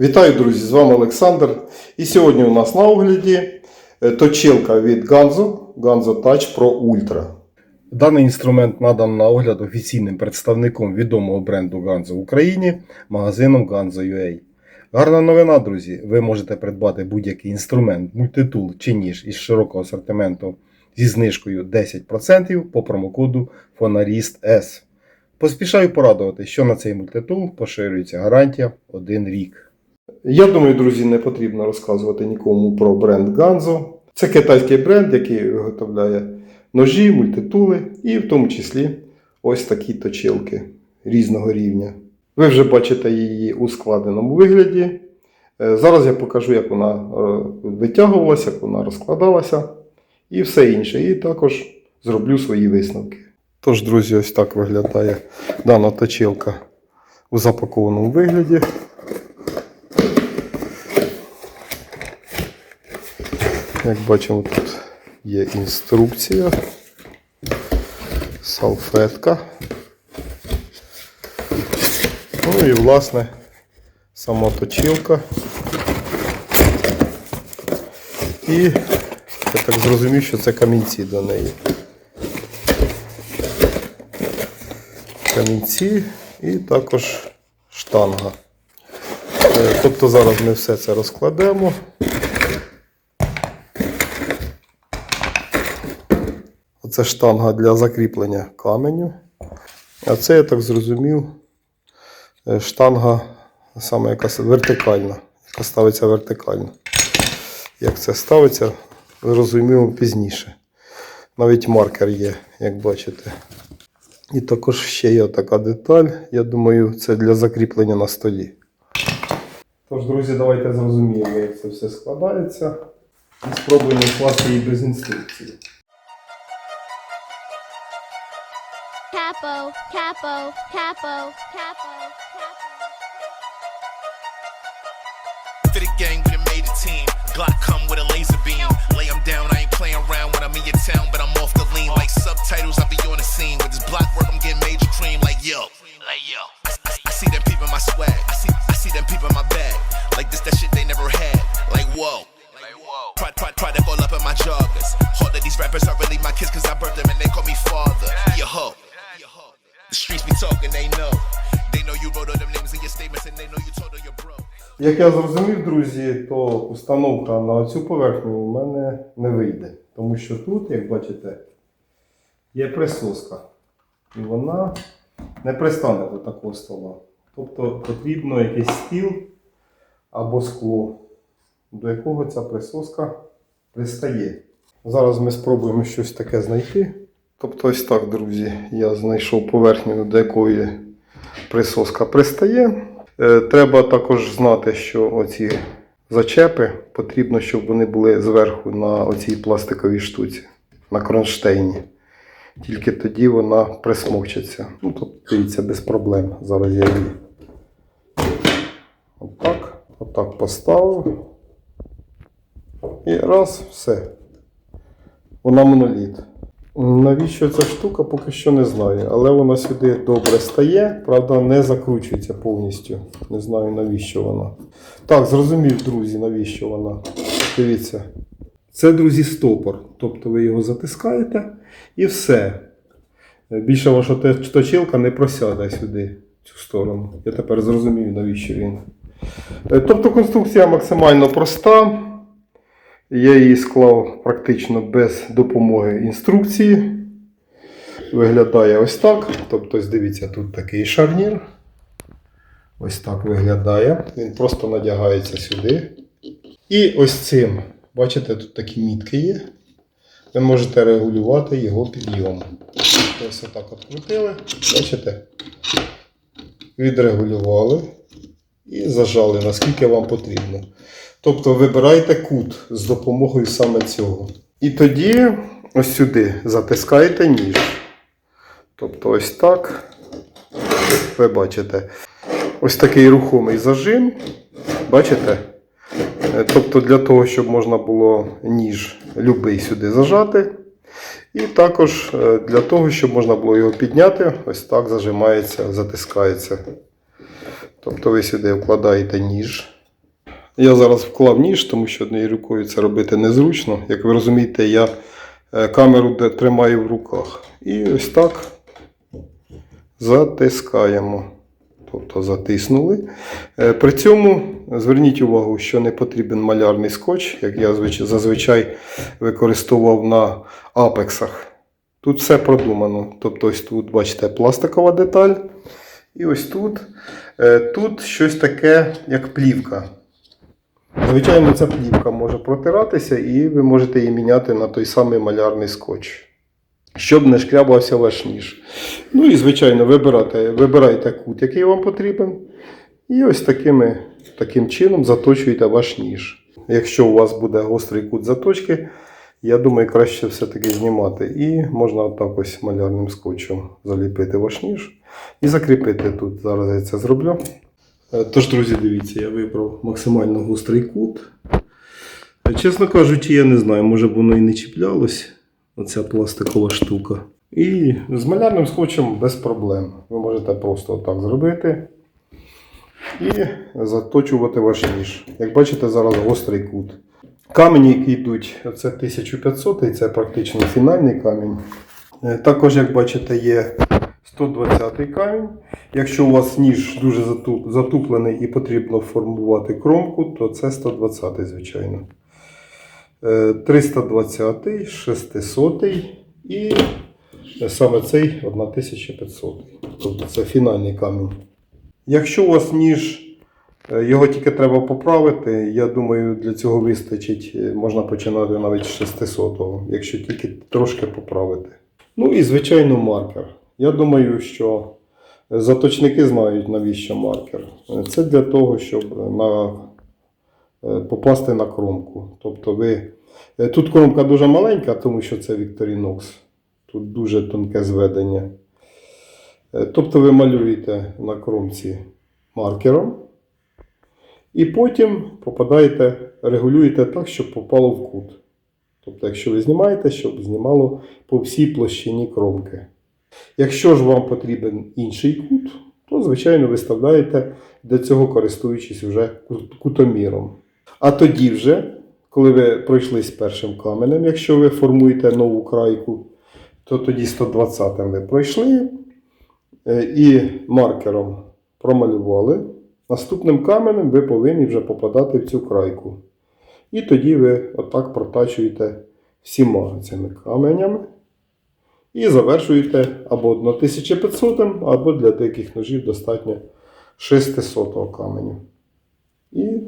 Вітаю, друзі! З вами Олександр. І сьогодні у нас на огляді е, точилка від Ganzo, Ganzo Touch Pro Ultra. Даний інструмент надан на огляд офіційним представником відомого бренду Ganzo в Україні, магазином Ganzo.ua. Гарна новина, друзі! Ви можете придбати будь-який інструмент, мультитул чи ніж із широкого асортименту зі знижкою 10% по промокоду Fonarist S. Поспішаю порадувати, що на цей мультитул поширюється гарантія 1 рік. Я думаю, друзі, не потрібно розказувати нікому про бренд Ganzo. Це китайський бренд, який виготовляє ножі, мультитули і в тому числі ось такі точилки різного рівня. Ви вже бачите її у складеному вигляді. Е, Зараз я покажу, як вона е, витягувалася, як вона розкладалася і все інше. І також зроблю свої висновки. Тож, друзі, ось так виглядає дана точилка у запакованому вигляді. Як бачимо, тут є інструкція, салфетка. Ну і власне сама точилка. І я так зрозумів, що це камінці до неї. Камінці і також штанга. Е, Тобто зараз ми все це розкладемо. Оце штанга для закріплення каменю. А це, я так зрозумів, е, штанга саме якась вертикальна, яка ставиться вертикально. Як це ставиться, зрозуміло пізніше. Навіть маркер є, як бачите. І також ще є така деталь. Я думаю, це для закріплення на столі. Тож, друзі, давайте зрозуміємо, як це все складається. І спробуємо скласти її без інструкції. Capo, capo, capo, capo, to the gang, we made a team. Glock come with a laser beam. Lay 'em down, I ain't playing around when I'm in your town, but I'm off the lean. Like subtitles, Як я зрозумів, друзі, то установка на цю поверхню у мене не вийде. Тому що тут, як бачите, є присоска. І вона не пристане до такого стола. Тобто потрібно якийсь стіл або скло, до якого ця присоска пристає. Зараз ми спробуємо щось таке знайти. Тобто ось так, друзі, я знайшов поверхню, до якої присоска пристає. Е, Треба також знати, що оці зачепи потрібно, щоб вони були зверху на оцій пластиковій штуці, на кронштейні. Тільки тоді вона присмокчиться. Ну, тобто, дивіться, без проблем. Зараз я її отак, отак поставив. І раз, все. Вона моноліт. Навіщо ця штука, поки що не знаю. Але вона сюди добре стає, правда, не закручується повністю. Не знаю навіщо вона. Так, зрозумів, друзі, навіщо вона. Дивіться. Це, друзі, стопор. Тобто ви його затискаєте і все. Більше ваша точилка не просяде сюди, в цю сторону. Я тепер зрозумів, навіщо він. Е, Тобто конструкція максимально проста. Я її склав практично без допомоги інструкції. Виглядає ось так. Тобто, дивіться, тут такий шарнір. Ось так виглядає. Він просто надягається сюди. І ось цим, бачите, тут такі мітки є. Ви можете регулювати його підйом. Ось отак от крутили. Бачите? Відрегулювали і зажали, наскільки вам потрібно. Тобто вибирайте кут з допомогою саме цього. І тоді ось сюди затискаєте ніж. Тобто ось так. Ви бачите. Ось такий рухомий зажим. Бачите? Е, Тобто для того, щоб можна було ніж любий сюди зажати. І також е, для того, щоб можна було його підняти, ось так зажимається, затискається. Тобто ви сюди вкладаєте ніж Я зараз вклав ніж, тому що однією рукою це робити незручно. Як ви розумієте, я е, камеру тримаю в руках. І ось так затискаємо. Тобто затиснули. Е, При цьому зверніть увагу, що не потрібен малярний скотч, як я зазвичай використовував на апексах. Тут все продумано. Тобто, ось тут, бачите, пластикова деталь. І ось тут. Е, Тут щось таке, як плівка. Звичайно, ця плівка може протиратися, і ви можете її міняти на той самий малярний скотч. Щоб не шкрябався ваш ніж. Ну і, звичайно, вибирайте, вибирайте кут, який вам потрібен. І ось такими, таким чином заточуєте ваш ніж. Якщо у вас буде гострий кут заточки, я думаю, краще все-таки знімати. І можна отак ось малярним скотчем заліпити ваш ніж і закріпити тут. Зараз я це зроблю. Е, Тож, друзі, дивіться, я вибрав максимально гострий кут. Е, Чесно кажучи, я не знаю, може б воно і не чіплялось, оця пластикова штука. І з малярним скотчем без проблем. Ви можете просто отак зробити і заточувати ваш ніж. Як бачите, зараз гострий кут. Камені, які йдуть, це 1500 і це практично фінальний камінь. Е, Також, як бачите, є 120-й камінь. Якщо у вас ніж дуже затуплений і потрібно формувати кромку, то це 120-й, звичайно. Е, 320, 600 і саме цей 1500. Тобто це фінальний камінь. Якщо у вас ніж, його тільки треба поправити, я думаю, для цього вистачить, е, можна починати навіть з 600-го, якщо тільки трошки поправити. Ну і, звичайно, маркер. Я думаю, що заточники знають, навіщо маркер. Е, Це для того, щоб на, е, попасти на кромку. Тобто ви. е, Тут кромка дуже маленька, тому що це Victorinox. Тут дуже тонке зведення. Е, Тобто ви малюєте на кромці маркером. І потім попадаєте, регулюєте так, щоб попало в кут. Тобто, якщо ви знімаєте, щоб знімало по всій площині кромки. Якщо ж вам потрібен інший кут, то, звичайно, виставляєте для цього користуючись вже кутоміром. А тоді вже, коли ви пройшлись першим каменем, якщо ви формуєте нову крайку, то тоді 120 ви пройшли е, і маркером промалювали. Наступним каменем ви повинні вже попадати в цю крайку. І тоді ви отак протачуєте всіма цими каменями. І завершуєте або 1500, або для деяких ножів достатньо 600 каменю. І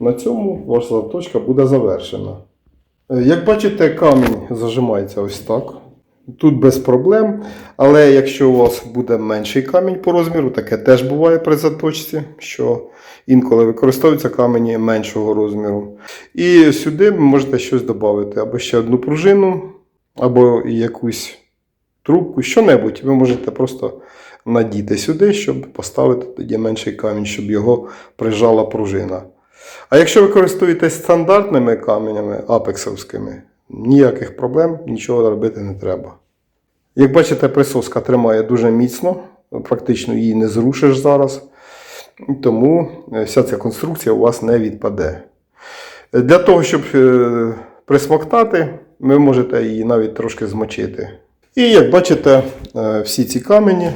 на цьому ваша заточка буде завершена. Е, Як бачите, камінь зажимається ось так. Тут без проблем. Але якщо у вас буде менший камінь по розміру, таке теж буває при заточці, що інколи використовуються камені меншого розміру. І сюди можете щось додати, або ще одну пружину, або якусь трубку, що-небудь. Ви можете просто надіти сюди, щоб поставити тоді менший камінь, щоб його прижала пружина. А якщо ви користуєтесь стандартними каменями апексовськими, ніяких проблем, нічого робити не треба. Як бачите, присоска тримає дуже міцно, практично її не зрушиш зараз, тому е, вся ця конструкція у вас не відпаде. Для того, щоб е, присмоктати, ви можете її навіть трошки змочити. І як бачите, е, всі ці камені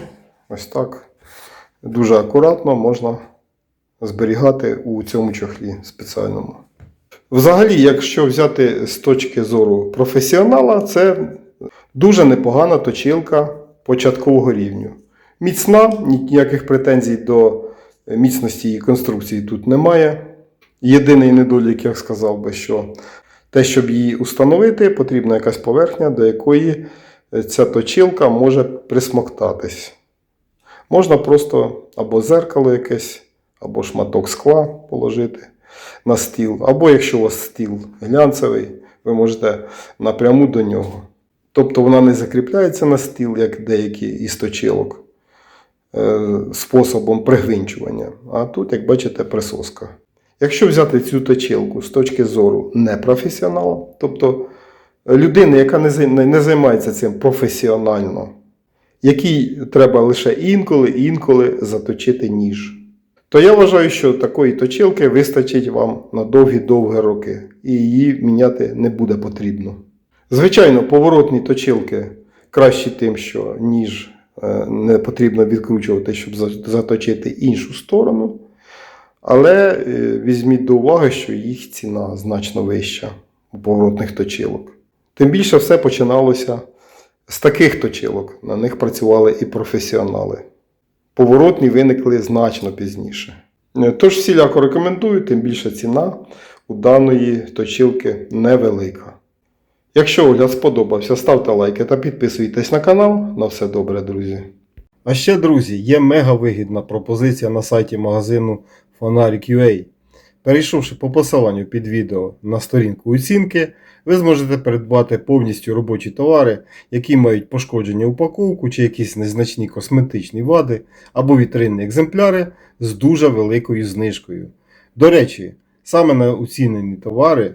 ось так дуже акуратно можна зберігати у цьому чохлі спеціальному. Взагалі, якщо взяти з точки зору професіонала, це дуже непогана точилка початкового рівню. Міцна, ніяких претензій до міцності її конструкції тут немає. Єдиний недолік, як сказав би, що те, щоб її установити, потрібна якась поверхня, до якої ця точилка може присмоктатись. Можна просто або зеркало якесь, або шматок скла положити на стіл, або якщо у вас стіл глянцевий, ви можете напряму до нього. Тобто вона не закріпляється на стіл, як деякі із точилок, е, способом пригвинчування. А тут, як бачите, присоска. Якщо взяти цю точилку з точки зору непрофесіонала, тобто людини, яка не займається цим професіонально, якій треба лише інколи інколи заточити ніж, То я вважаю, що такої точилки вистачить вам на довгі-довгі роки, і її міняти не буде потрібно. Звичайно, поворотні точилки кращі тим, що ніж е, не потрібно відкручувати, щоб заточити іншу сторону. Але е, візьміть до уваги, що їх ціна значно вища у поворотних точилок. Тим більше все починалося з таких точилок. На них працювали і професіонали. Поворотні виникли значно пізніше. Е, Тож всіляко рекомендую, тим більше ціна у даної точилки невелика. Якщо огляд сподобався, ставте лайки та підписуйтесь на канал. На все добре, друзі. А ще, друзі, є мега вигідна пропозиція на сайті магазину Фонарик.ua. Перейшовши по посиланню під відео на сторінку оцінки, ви зможете придбати повністю робочі товари, які мають пошкодження упаковку чи якісь незначні косметичні вади або вітринні екземпляри з дуже великою знижкою. До речі, саме на оцінені товари